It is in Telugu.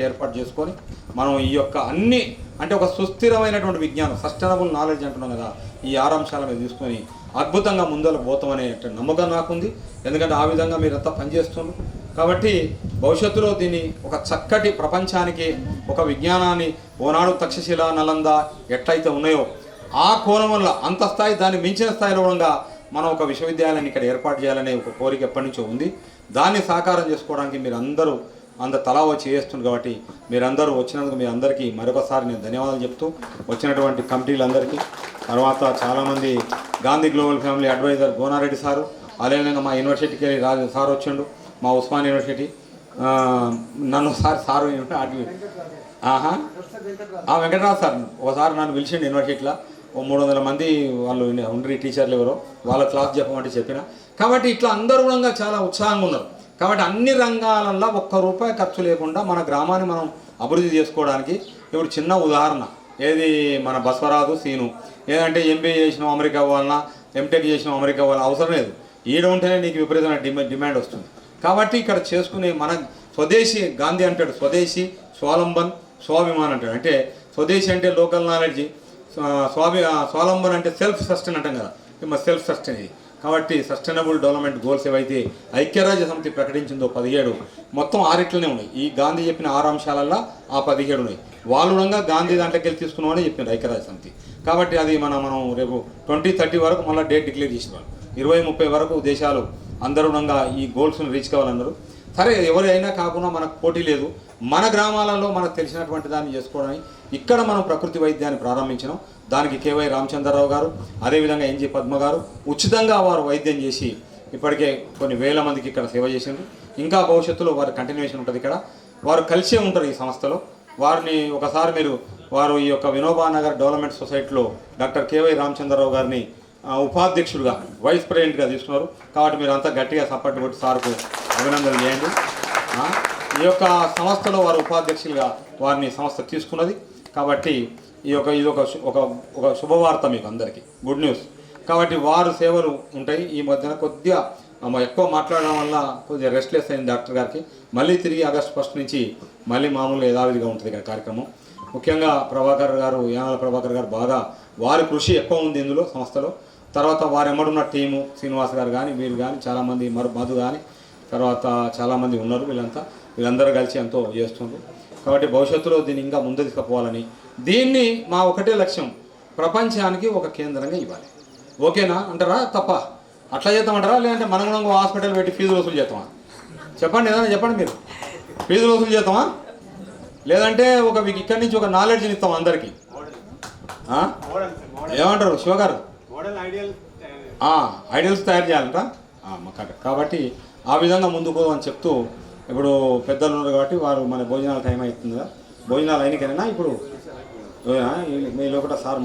ఏర్పాటు చేసుకొని మనం ఈ యొక్క అన్ని అంటే ఒక సుస్థిరమైనటువంటి విజ్ఞానం సస్టైనబుల్ నాలెడ్జ్ అంటున్నాం కదా ఈ ఆరు అంశాల మీద తీసుకొని అద్భుతంగా ముందర పోతామనే నమ్మకం నాకుంది. ఎందుకంటే ఆ విధంగా మీరంతా పనిచేస్తున్నారు కాబట్టి భవిష్యత్తులో దీన్ని ఒక చక్కటి ప్రపంచానికి ఒక విజ్ఞానాన్ని ఓనాడు తక్షశిల నలంద ఎట్లయితే ఉన్నాయో ఆ కోణం వల్ల అంత స్థాయి దాన్ని మించిన స్థాయిలో ఉండగా మనం ఒక విశ్వవిద్యాలయాన్ని ఇక్కడ ఏర్పాటు చేయాలనే ఒక కోరిక ఎప్పటి నుంచో ఉంది. దాన్ని సాకారం చేసుకోవడానికి మీరు అందరూ అంత తలా వచ్చి వేస్తుంది కాబట్టి మీరందరూ వచ్చినందుకు మీ అందరికీ మరొకసారి నేను ధన్యవాదాలు చెప్తూ వచ్చినటువంటి కమిటీలందరికీ తర్వాత చాలామంది Gandhi global family advisor Gonareddy sir అదేవిధంగా మా యూనివర్సిటీకి వెళ్ళి రాజు సార్ వచ్చిండు మా ఉస్మాన్ యూనివర్సిటీ నన్ను సార్ సారు అడ్మి ఆహా. ఆ వెంకటరావు సార్ ఒకసారి నన్ను పిలిచిండు యూనివర్సిటీలో. ఓ మూడు వందల మంది వాళ్ళు ఉండ్రి టీచర్లు ఎవరో వాళ్ళ క్లాస్ చెప్పమంటే చెప్పిన. కాబట్టి ఇట్లా అందరూ కూడా చాలా ఉత్సాహంగా ఉన్నారు. కాబట్టి అన్ని రంగాలలో ఒక్క రూపాయి ఖర్చు లేకుండా మన గ్రామాన్ని మనం అభివృద్ధి చేసుకోవడానికి ఇప్పుడు చిన్న ఉదాహరణ. ఏది మన బస్వరాజు సీను. ఏదంటే ఎంబీఏ చేసిన అమెరికా వలన ఎంటెక్ చేసిన అమెరికా వలన అవసరం లేదు. ఈడ ఉంటేనే నీకు విపరీతమైన డిమాండ్ డిమాండ్ వస్తుంది. కాబట్టి ఇక్కడ చేసుకునే మన స్వదేశీ గాంధీ అంటాడు స్వదేశీ స్వాలంబన్ స్వాభిమాన్ అంటాడు. అంటే స్వదేశీ అంటే లోకల్ నాలెడ్జ్ స్వాభి ఆ, స్వాలంబన్ అంటే సెల్ఫ్ సస్టైన్ అంటాం కదా. మన సెల్ఫ్ సస్టైన్ ఇది. కాబట్టి సస్టైనబుల్ డెవలప్మెంట్ గోల్స్ ఏవైతే ఐక్యరాజ్య సమితి ప్రకటించిందో పదిహేడు మొత్తం ఆరిట్లనే ఉన్నాయి. ఈ గాంధీ చెప్పిన ఆరు అంశాలల్లో ఆ పదిహేడు ఉన్నాయి. వాళ్ళు గాంధీ దాంట్లోకి వెళ్ళి తీసుకున్నామని చెప్పారు ఐక్యరాజ్య సమితి. కాబట్టి అది మన మనం రేపు ట్వంటీ థర్టీ వరకు మళ్ళీ డేట్ డిక్లేర్ చేసేవాళ్ళు. ఇరవై ముప్పై వరకు దేశాలు అందరూ ఈ గోల్స్ని రీచ్ కావాలన్నారు. సరే ఎవరైనా కాకుండా మనకు పోటీ లేదు. మన గ్రామాలలో మనకు తెలిసినటువంటి దాన్ని చేసుకోవడానికి ఇక్కడ మనం ప్రకృతి వైద్యాన్ని ప్రారంభించినాం. దానికి కేవై రామచంద్రరావు గారు అదేవిధంగా ఎన్జి పద్మ గారు ఉచితంగా వారు వైద్యం చేసి ఇప్పటికే కొన్ని వేల మందికి ఇక్కడ సేవ చేసిండ్రు. ఇంకా భవిష్యత్తులో వారి కంటిన్యూషన్ ఉంటుంది ఇక్కడ. వారు కలిసే ఉంటారు ఈ సంస్థలో. వారిని ఒకసారి మీరు వారు ఈ యొక్క వినోబా నగర్ డెవలప్మెంట్ సొసైటీలో డాక్టర్ కేవై రామచంద్రరావు గారిని ఆ, ఉపాధ్యక్షులుగా వైస్ ప్రెసిడెంట్గా తీసుకున్నారు. కాబట్టి మీరు అంతా గట్టిగా సపోర్ట్ కొట్టి సార్కు అభినందనలు చేయండి. ఈ యొక్క సంస్థలో వారు ఉపాధ్యక్షులుగా వారిని సంస్థ తీసుకున్నది. కాబట్టి ఈ యొక్క ఇది ఒక ఒక ఒక శుభవార్త మీకు అందరికీ. గుడ్ న్యూస్ కాబట్టి వారు సేవలు ఉంటాయి. ఈ మధ్యన కొద్దిగా ఎక్కువ మాట్లాడడం వల్ల కొద్దిగా రెస్ట్లెస్ అయింది డాక్టర్ గారికి. మళ్ళీ తిరిగి ఆగస్ట్ ఫస్ట్ నుంచి మళ్ళీ మామూలుగా యథావిధిగా ఉంటుంది ఇక్కడ కార్యక్రమం. ముఖ్యంగా ప్రభాకర్ గారు యానాల ప్రభాకర్ గారు బాగా వారి కృషి ఎక్కువ ఉంది ఇందులో సంస్థలో. తర్వాత వారు ఎమ్మడున్న టీము శ్రీనివాస్ గారు కానీ వీరు కానీ చాలామంది మరు మధు కానీ తర్వాత చాలామంది ఉన్నారు వీళ్ళంతా. వీళ్ళందరూ కలిసి ఎంతో చేస్తున్నారు కాబట్టి భవిష్యత్తులో దీన్ని ఇంకా ముందు తీసుకుపోవాలని. దీన్ని మా ఒకటే లక్ష్యం. ప్రపంచానికి ఒక కేంద్రంగా ఇవ్వాలి. ఓకేనా? అంటారా? తప్ప? అట్లా చేద్దామంటారా? లేదంటే మనం కూడా హాస్పిటల్ పెట్టి ఫీజు వసూలు చేద్దామా? చెప్పండి ఏదైనా చెప్పండి మీరు. ఫీజు వసూలు చేద్దామా? లేదంటే ఒక మీకు ఇక్కడి నుంచి ఒక నాలెడ్జ్ని ఇస్తాం అందరికీ. ఏమంటారు? శివ ఐడియల్స్ తయారు చేయాలంట. కాబట్టి ఆ విధంగా ముందుకు అని చెప్తూ ఇప్పుడు పెద్దలు ఉన్నారు కాబట్టి వారు మన భోజనాల టైం అవుతుంది కదా భోజనాలు అయినకైనా ఇప్పుడు. మీ లోపల సార్